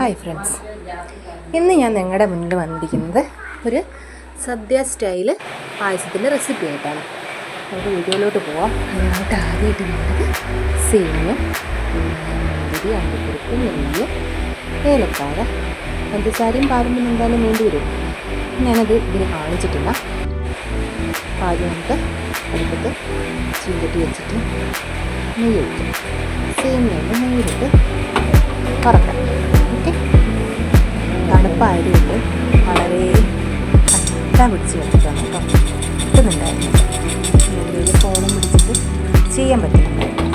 Hi friends ഇന്ന് ഞാൻ നിങ്ങളുടെ മുന്നിൽ വന്നിരിക്കുന്നത് ഒരു സദ്യ സ്റ്റൈൽ പായസത്തിന്റെ റെസിപ്പി ആയിട്ടാണ്. നമുക്ക് വീഡിയോയിലോട്ട് പോവാം. അതിനായിട്ട് ആദ്യമായിട്ട് വേണ്ടത് സേമിയ മുന്തിരി അണ്ടിപ്പരിപ്പ് നെയ്യ് ഏലക്കായ പഞ്ചസാരയും പാലും എന്തായാലും വേണ്ടി വരും. ഞാനത് ഇതിൽ കാണിച്ചിട്ടില്ല. ആദ്യം നമുക്ക് അടുപ്പത്ത് ചീന്തട്ടി വെച്ചിട്ട് നെയ്യ് വയ്ക്കും സേമിയ നെയ്യിലിട്ട് വറക്കാം. ഓക്കെ തണുപ്പായതുകൊണ്ട് വളരെ കട്ട പിടിച്ച് വെച്ചിട്ടാണ് കേട്ടോ. കിട്ടുന്നുണ്ടായിരുന്നു. എന്തെങ്കിലും ഫോണും പിടിച്ചിട്ട് ചെയ്യാൻ പറ്റുന്നുണ്ടായിരുന്നു.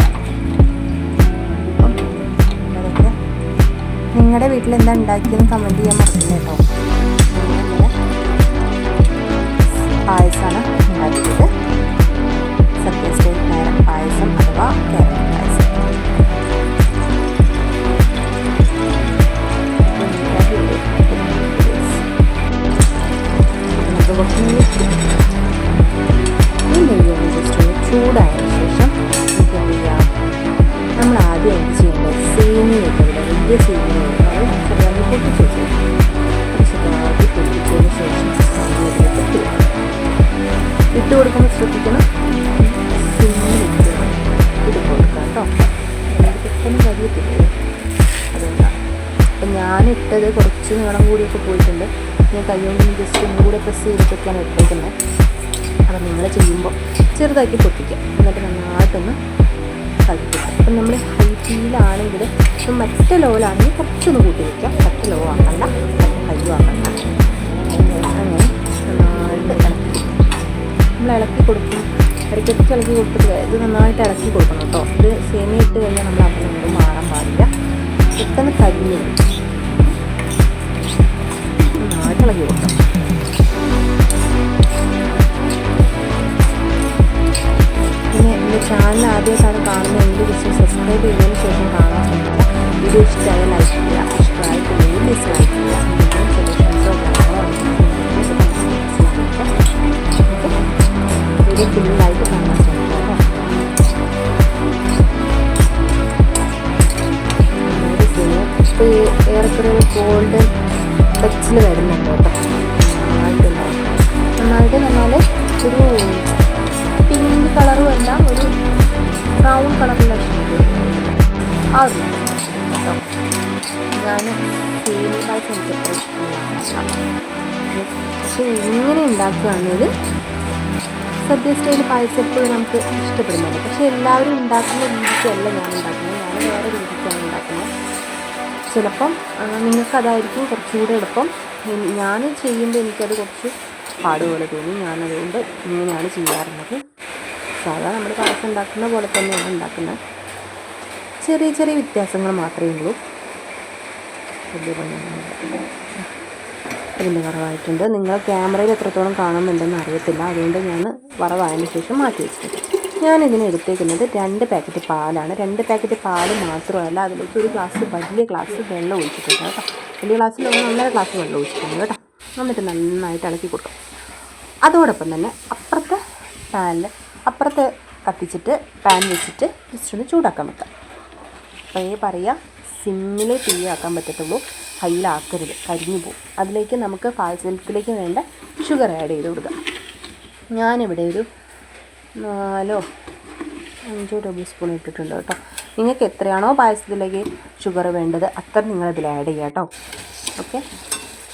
അപ്പം നിങ്ങളുടെ വീട്ടിൽ എന്താ ഉണ്ടാക്കിയെന്ന് കമന്റ് ചെയ്യാൻ മറക്കില്ല ഇട്ട് കൊടുക്കുമ്പോൾ ശ്രദ്ധിക്കണം. ഇട്ട് കൊടുക്കാം കേട്ടോ പെട്ടെന്ന് കരിയത്തില്ലേ അതുകൊണ്ടാണ് അപ്പം ഞാനിട്ടത് കുറച്ച് നീളം കൂടിയൊക്കെ പോയിട്ടുണ്ട്. ഞാൻ കയ്യോണ്ട് ജസ്റ്റ് ഒന്നും കൂടെ പ്രസ് ചെയ്തിട്ടൊക്കെയാണ് ഇട്ടേക്കുന്നത്. അപ്പം നിങ്ങൾ ചെയ്യുമ്പോൾ ചെറുതാക്കി പൊട്ടിക്കുക എന്നിട്ട് നന്നായിട്ടൊന്ന് കഴിക്കുക അപ്പം നമ്മൾ ഹൈ ഫീലാണെങ്കിൽ മറ്റേ ലോയിലാണെങ്കിൽ കുറച്ചൊന്ന് കൂട്ടി വയ്ക്കാം മറ്റേ ലോ ആക്കണ്ട. ഹൈ ആക്കണ്ട. നമ്മൾ ഇളക്കി കൊടുക്കും. ഇടയ്ക്കൊക്കെ ഇളക്കി കൊടുത്തിട്ട് ഇത് നന്നായിട്ട് ഇളക്കി കൊടുക്കണം കേട്ടോ. ഇത് സേമിയ ഇട്ട് കഴിഞ്ഞാൽ നമ്മൾ അപ്പം നമ്മൾ മാറാൻ പാടില്ല. പെട്ടെന്ന് കരിഞ്ഞു നന്നായിട്ട് ഇളക്കി കൊടുക്കണം. ചാനൽ ആദ്യമായിട്ടാണ് കാണുന്നതെങ്കിൽ ജസ്റ്റ് സബ്സ്ക്രൈബ് ചെയ്തതിന് ശേഷം കാണാൻ വീഡിയോ ഇഷ്ടമായ ലൈക്ക് ചെയ്യുക ഇഷ്ടമായിട്ടില്ലെങ്കിൽ ഡിസ്ലൈക്ക് ചെയ്യുക. വീഡിയോ ഫുള്ളായിട്ട് കാണാൻ ഇപ്പോൾ ഏറെക്കുറെ ഗോൾഡൻ ടച്ചിൽ വരുന്നുണ്ട് കേട്ടോ നന്നായിട്ടുണ്ടാവും നന്നായിട്ട് എന്നാൽ ഒരു പിങ്ക് കളറും അല്ല ഒരു ബ്രൗൺ കളറിലുള്ള ഷെയ്ഡ് ആ ഒരു കേട്ടോ ഞാൻ പായസം എനിക്ക് പക്ഷെ ഇങ്ങനെ ഉണ്ടാക്കുകയാണെങ്കിൽ സദ്യ സ്റ്റൈൽ പായസം എപ്പോഴും നമുക്ക് ഇഷ്ടപ്പെടുന്നുണ്ട്. പക്ഷേ എല്ലാവരും ഉണ്ടാക്കുന്ന രീതിക്കല്ല ഞാൻ ഉണ്ടാക്കുന്നത്. ഞാൻ വേറെ രീതിക്കാണ് ഉണ്ടാക്കുന്നത്. ചിലപ്പം നിങ്ങൾക്ക് അതായിരിക്കും കുറച്ചുകൂടെ എളുപ്പം. ഞാൻ ചെയ്യുമ്പോൾ എനിക്കത് കുറച്ച് പാടുപോലെ തോന്നി. ഞാനതുകൊണ്ട് ഇങ്ങനെയാണ് ചെയ്യാറുള്ളത്. സാധാ നമ്മൾ പായസം ഉണ്ടാക്കുന്ന പോലെ തന്നെയാണ് ഉണ്ടാക്കുന്നത്. ചെറിയ ചെറിയ വ്യത്യാസങ്ങൾ മാത്രമേ ഉള്ളൂ. വലിയ പണിയൊന്നും അതിന്റെ വറവായിട്ടുണ്ട് നിങ്ങൾ ക്യാമറയിൽ എത്രത്തോളം കാണുന്നുണ്ടെന്ന് അറിയത്തില്ല. അതുകൊണ്ട് ഞാൻ വറവായതിന് ശേഷം മാറ്റി വെച്ചിട്ടുണ്ട്. ഞാൻ ഇതിന് എടുത്തേക്കുന്നത് രണ്ട് പാക്കറ്റ് പാലാണ്. രണ്ട് പാക്കറ്റ് പാൽ മാത്രമല്ല അതിലേക്ക് ഒരു ഗ്ലാസ് വലിയ ഗ്ലാസ് വെള്ളം ഒഴിച്ചിട്ടുണ്ട് കേട്ടോ. വലിയ ഗ്ലാസ്സിൽ ഒന്നര ഗ്ലാസ് വെള്ളം ഒഴിച്ചിട്ടുണ്ട് കേട്ടോ. എന്നിട്ട് നന്നായിട്ട് ഇളക്കി കൊടുക്കും. അതോടൊപ്പം തന്നെ അപ്പുറത്തെ പാനിൽ അപ്പുറത്തെ കത്തിച്ചിട്ട് പാൻ വെച്ചിട്ട് ജസ്റ്റ് ഒന്ന് ചൂടാക്കാൻ വെക്കാം. പഴയ പറയുക സിമ്മിൽ തീയാക്കാൻ പറ്റത്തുള്ളൂ. ഹൈയിലാക്കരുത് കരിഞ്ഞു പോകും അതിലേക്ക് നമുക്ക് പായസത്തിലേക്ക് വേണ്ട ഷുഗർ ആഡ് ചെയ്ത് കൊടുക്കാം. ഞാനിവിടെ ഒരു നാലോ അഞ്ചോ ടേബിൾ സ്പൂൺ ഇട്ടിട്ടുണ്ട് കേട്ടോ. നിങ്ങൾക്ക് എത്രയാണോ പായസത്തിലേക്ക് ഷുഗർ വേണ്ടത് അത്ര നിങ്ങളിതിൽ ആഡ് ചെയ്യുക കേട്ടോ. ഓക്കെ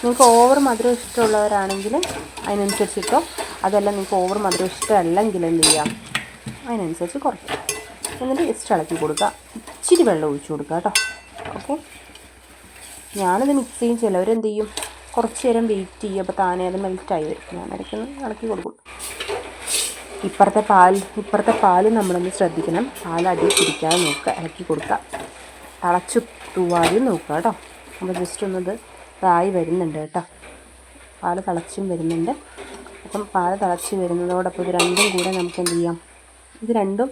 നിങ്ങൾക്ക് ഓവർ മധുരം ഇഷ്ടമുള്ളവരാണെങ്കിൽ അതിനനുസരിച്ചിട്ടോ അതല്ല നിങ്ങൾക്ക് ഓവർ മധുരം ഇഷ്ടമല്ലെങ്കിൽ എന്ത് ചെയ്യാം? അതിനനുസരിച്ച് കുറയ്ക്കാം. എന്നിട്ട് ജസ്റ്റ് ഇളക്കി കൊടുക്കുക. ഇച്ചിരി വെള്ളം ഒഴിച്ചു കൊടുക്കുക കേട്ടോ. ഓക്കെ ഞാനിത് മിക്സ് ചെയ്യും ചിലവരെന്ത് ചെയ്യും കുറച്ച് നേരം വെയിറ്റ് ചെയ്യും അപ്പോൾ താനേ അത് മെൽറ്റായി വരും. ഞാൻ ഇടയ്ക്ക് ഇളക്കി കൊടുക്കും. ഇപ്പുറത്തെ പാൽ ഇപ്പുറത്തെ പാൽ നമ്മളൊന്ന് ശ്രദ്ധിക്കണം. പാൽ അടി പിടിക്കാതെ നോക്കുക ഇളക്കി കൊടുക്കുക. തളച്ചു തൂവാതെയും നോക്കുക കേട്ടോ. അപ്പോൾ ജസ്റ്റ് ഒന്നത് ഇതായി വരുന്നുണ്ട് കേട്ടോ. പാൽ തിളച്ചും വരുന്നുണ്ട്. അപ്പം പാൽ തിളച്ച് വരുന്നതോടൊപ്പം ഇത് രണ്ടും കൂടെ നമുക്ക് എന്ത് ചെയ്യാം? ഇത് രണ്ടും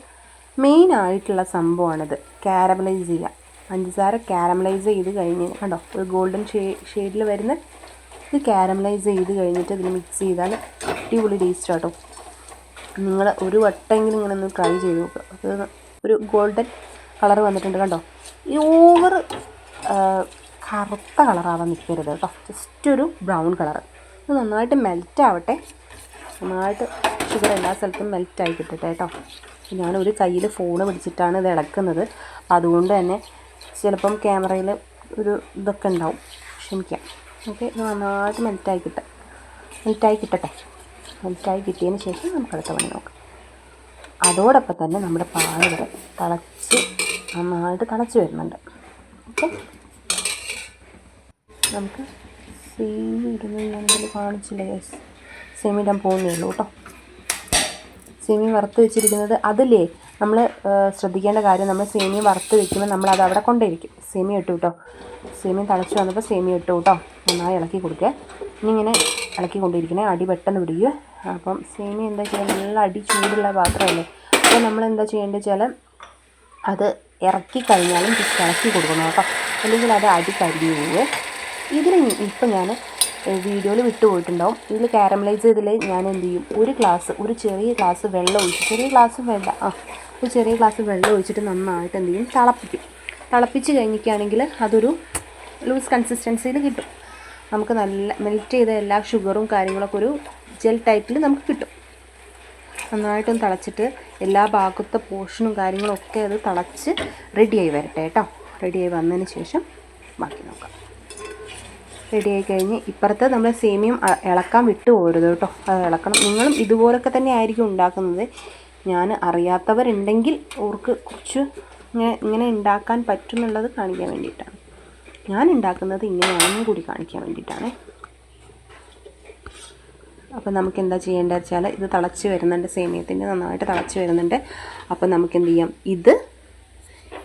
മെയിൻ ആയിട്ടുള്ള സംഭവമാണിത്. കാരമലൈസ് ചെയ്യുക പഞ്ചസാര കാരമലൈസ് ചെയ്ത് കഴിഞ്ഞ് കണ്ടോ ഒരു ഗോൾഡൻ ഷെയ്ഡിൽ വരുന്ന ഇത് കാരമലൈസ് ചെയ്ത് കഴിഞ്ഞിട്ട് ഇതിൽ മിക്സ് ചെയ്താൽ അടിപൊളി ടേസ്റ്റ് ആട്ടോ. നിങ്ങൾ ഒരു വട്ടമെങ്കിലും ഇങ്ങനെ ഒന്ന് ട്രൈ ചെയ്ത് നോക്കുക അത് ഒരു ഗോൾഡൻ കളർ വന്നിട്ടുണ്ട് കണ്ടോ? ഈ ഓവർ കറുത്ത കളറാവാൻ നിൽക്കരുത് കേട്ടോ. ജസ്റ്റ് ഒരു ബ്രൗൺ കളർ ഇത് നന്നായിട്ട് മെൽറ്റ് ആവട്ടെ. നന്നായിട്ട് ഷുഗർ എല്ലാ സ്ഥലത്തും മെൽറ്റായി കിട്ടട്ടെ കേട്ടോ. ഞാനൊരു കയ്യിൽ ഫോൺ പിടിച്ചിട്ടാണ് ഇത് ഇളക്കുന്നത്. അതുകൊണ്ട് തന്നെ ചിലപ്പം ക്യാമറയിൽ ഒരു ഇതൊക്കെ ഉണ്ടാവും. ക്ഷമിക്കാം ഓക്കെ ഇത് നന്നായിട്ട് മെൽറ്റായി കിട്ടാം. മെൽറ്റായി കിട്ടട്ടെ. മെൽറ്റായി കിട്ടിയതിന് ശേഷം നമുക്ക് അടുത്ത പണി നോക്കാം. അതോടൊപ്പം തന്നെ നമ്മുടെ പാൽ വരെ തിളച്ച് നന്നായിട്ട് തിളച്ച് വരുന്നുണ്ട്. ഓക്കെ? നമുക്ക് സെയിം ഞാനിതിൽ കാണിച്ചില്ല? യെസ് സെമിടാൻ പോകുന്നേ ഉള്ളൂ കേട്ടോ. സെമി വറുത്ത് വെച്ചിരിക്കുന്നത് അതിലേ നമ്മൾ ശ്രദ്ധിക്കേണ്ട കാര്യം നമ്മൾ സേമിയ വറുത്ത് വെക്കുമ്പോൾ നമ്മൾ അത് അവിടെ കൊണ്ടേയിരിക്കും. സേമിയ ഇട്ടു കേട്ടോ സേമിയ തളച്ചു വന്നപ്പോൾ സേമിയ ഇട്ടു കേട്ടോ നന്നായി ഇളക്കി കൊടുക്കുക. ഇങ്ങനെ ഇളക്കി കൊണ്ടിരിക്കണേ അടി പെട്ടെന്ന് പിടിക്കുക അപ്പം സേമിയ എന്താ ചെയ്യുക നല്ല അടി ചൂടുള്ള പാത്രമല്ലേ? അപ്പോൾ നമ്മൾ എന്താ ചെയ്യേണ്ടത് വെച്ചാൽ അത് ഇറക്കി കഴിഞ്ഞാലും ജസ്റ്റ് ഇളക്കി കൊടുക്കണം കേട്ടോ. അല്ലെങ്കിൽ അത് അടി കരിഞ്ഞു പോവുക ഇതിൽ ഇപ്പം ഞാൻ വീഡിയോയിൽ വിട്ടുപോയിട്ടുണ്ടാവും ഇതിൽ കാരമലൈസ് ചെയ്തതിൽ ഞാൻ എന്ത് ചെയ്യും? ഒരു ഗ്ലാസ് ഒരു ചെറിയ ഗ്ലാസ് വെള്ളം ഒഴിച്ച്. ചെറിയ ഗ്ലാസ് വേണ്ട. ആ ഒരു ചെറിയ ഗ്ലാസ് വെള്ളം ഒഴിച്ചിട്ട് നന്നായിട്ട് എന്ത് ചെയ്യും? തിളപ്പിക്കും. തിളപ്പിച്ച് കഴിഞ്ഞിരിക്കുകയാണെങ്കിൽ അതൊരു ലൂസ് കൺസിസ്റ്റൻസിയിൽ കിട്ടും. നമുക്ക് നല്ല മെൽറ്റ് ചെയ്ത എല്ലാ ഷുഗറും കാര്യങ്ങളൊക്കെ ഒരു ജെൽ ടൈപ്പിൽ നമുക്ക് കിട്ടും. നന്നായിട്ടൊന്ന് തിളച്ചിട്ട് എല്ലാ ഭാഗത്തെ പോർഷനും കാര്യങ്ങളൊക്കെ അത് തിളച്ച് റെഡിയായി വരട്ടെ കേട്ടോ. റെഡിയായി വന്നതിന് ശേഷം ബാക്കി നോക്കാം. റെഡിയായി കഴിഞ്ഞ് ഇപ്പുറത്ത് നമ്മൾ സേമിയം ഇളക്കാൻ വിട്ടു പോരുത് കേട്ടോ. അത് ഇളക്കണം. നിങ്ങളും ഇതുപോലൊക്കെ തന്നെ ആയിരിക്കും ഉണ്ടാക്കുന്നത്. ഞാൻ അറിയാത്തവരുണ്ടെങ്കിൽ അവർക്ക് കുറച്ച് ഇങ്ങനെ ഇങ്ങനെ ഉണ്ടാക്കാൻ പറ്റുന്നുള്ളത് കാണിക്കാൻ വേണ്ടിയിട്ടാണ്. ഞാൻ ഉണ്ടാക്കുന്നത് ഇങ്ങനെയാണെന്നും കൂടി കാണിക്കാൻ വേണ്ടിയിട്ടാണ്. അപ്പോൾ നമുക്ക് എന്താ ചെയ്യേണ്ടത് വെച്ചാൽ ഇത് തിളച്ച് വരുന്നുണ്ട്. സേമിയത്തിന്റെ നന്നായിട്ട് തിളച്ച് വരുന്നുണ്ട്. അപ്പോൾ നമുക്ക് എന്ത് ചെയ്യാം? ഇത്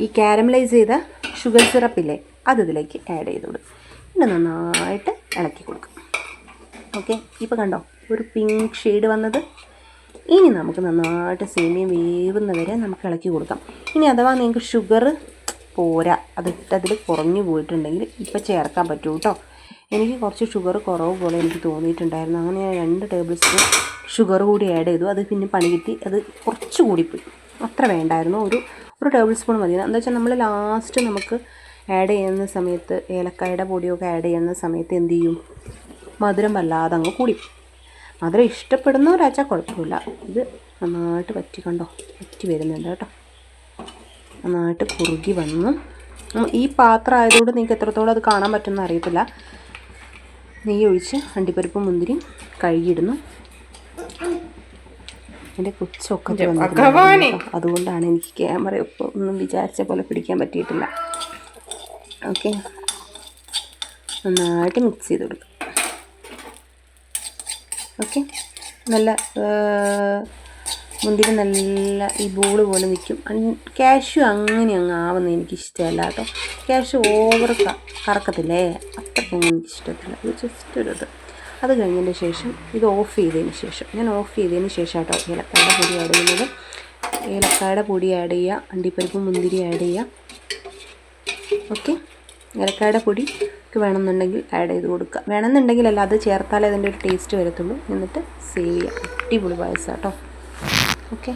ഈ കാരമലൈസ് ചെയ്ത ഷുഗർ സിറപ്പില്ലേ അത് ഇതിലേക്ക് ആഡ് ചെയ്ത് കൊടുക്കും. പിന്നെ നന്നായിട്ട് ഇളക്കി കൊടുക്കും. ഓക്കെ ഇപ്പോൾ കണ്ടോ? ഒരു പിങ്ക് ഷെയ്ഡ് വന്നത് ഇനി നമുക്ക് നന്നായിട്ട് സേമിയം വേവുന്ന വരെ നമുക്ക് ഇളക്കി കൊടുക്കാം. ഇനി അഥവാ നിങ്ങൾക്ക് ഷുഗർ പോരാ അതിട്ടതിൽ കുറഞ്ഞു പോയിട്ടുണ്ടെങ്കിൽ ഇപ്പം ചേർക്കാൻ പറ്റൂ കേട്ടോ എനിക്ക് കുറച്ച് ഷുഗർ കുറവ് പോലെ എനിക്ക് തോന്നിയിട്ടുണ്ടായിരുന്നു. അങ്ങനെ ഞാൻ രണ്ട് ടേബിൾ സ്പൂൺ ഷുഗർ കൂടി ആഡ് ചെയ്തു. അത് പിന്നെ പണി കിട്ടി. അത് കുറച്ച് കൂടിപ്പോയി അത്ര വേണ്ടായിരുന്നു. ഒരു ഒരു ടേബിൾ സ്പൂൺ മതി. എന്താ വെച്ചാൽ നമ്മൾ ലാസ്റ്റ് നമുക്ക് ആഡ് ചെയ്യുന്ന സമയത്ത് ഏലക്കായുടെ പൊടിയൊക്കെ ആഡ് ചെയ്യുന്ന സമയത്ത് എന്ത് ചെയ്യും? മധുരം വല്ലാതെ അങ്ങ് കൂടി. മധുരം ഇഷ്ടപ്പെടുന്നവരാച്ചാൽ കുഴപ്പമില്ല. ഇത് നന്നായിട്ട് പറ്റി കണ്ടോ? പറ്റി വരുന്നുണ്ട് കേട്ടോ. നന്നായിട്ട് കുറുകി വന്നു. ഈ പാത്രം ആയതുകൊണ്ട് നിങ്ങൾക്ക് എത്രത്തോളം അത് കാണാൻ പറ്റുമെന്ന് അറിയത്തില്ല. നെയ്യ് ഒഴിച്ച് അണ്ടിപ്പരിപ്പ് മുന്തിരിയും കഴുകിയിടുന്നു. എന്റെ കൊച്ചൊക്കെ. അതുകൊണ്ടാണ് എനിക്ക് ക്യാമറ ഇപ്പോൾ ഒന്നും വിചാരിച്ച പോലെ പിടിക്കാൻ പറ്റിയിട്ടില്ല. ഓക്കെ. നന്നായിട്ട് മിക്സ് ചെയ്ത് കൊടുക്കുക ഓക്കെ. നല്ല മുന്തിരി നല്ല ഈ ബോൾ പോലെ നിൽക്കും. ക്യാഷു അങ്ങനെ അങ്ങ് ആവുന്നത് എനിക്ക് ഇഷ്ടമല്ല കേട്ടോ ക്യാഷ് ഓവർ കറക്കത്തില്ലേ? അത്രയ്ക്കൊന്നും എനിക്ക് ഇഷ്ടത്തില്ല ഇത് ജസ്റ്റ് ഒരു ഇത്. അത് കഴിഞ്ഞതിന് ശേഷം ഇത് ഓഫ് ചെയ്തതിന് ശേഷം. ഞാൻ ഓഫ് ചെയ്തതിന് ശേഷം കേട്ടോ ഏലക്കായുടെ പൊടി ആഡ് ചെയ്യുന്നത്. ഏലക്കായുടെ പൊടി ആഡ് ചെയ്യുക അണ്ടിപ്പരിപ്പ് മുന്തിരി ആഡ് ചെയ്യുക. ഓക്കെ. ഏലക്കായുടെ പൊടി ഒക്കെ വേണമെന്നുണ്ടെങ്കിൽ ആഡ് ചെയ്ത് കൊടുക്കുക. വേണമെന്നുണ്ടെങ്കിൽ അല്ല അത് ചേർത്താലേ അതിന്റെ ഒരു ടേസ്റ്റ് വരത്തുള്ളൂ. എന്നിട്ട് സേവ് ചെയ്യാം. അടിപൊളി പായസം കേട്ടോ. ഓക്കെ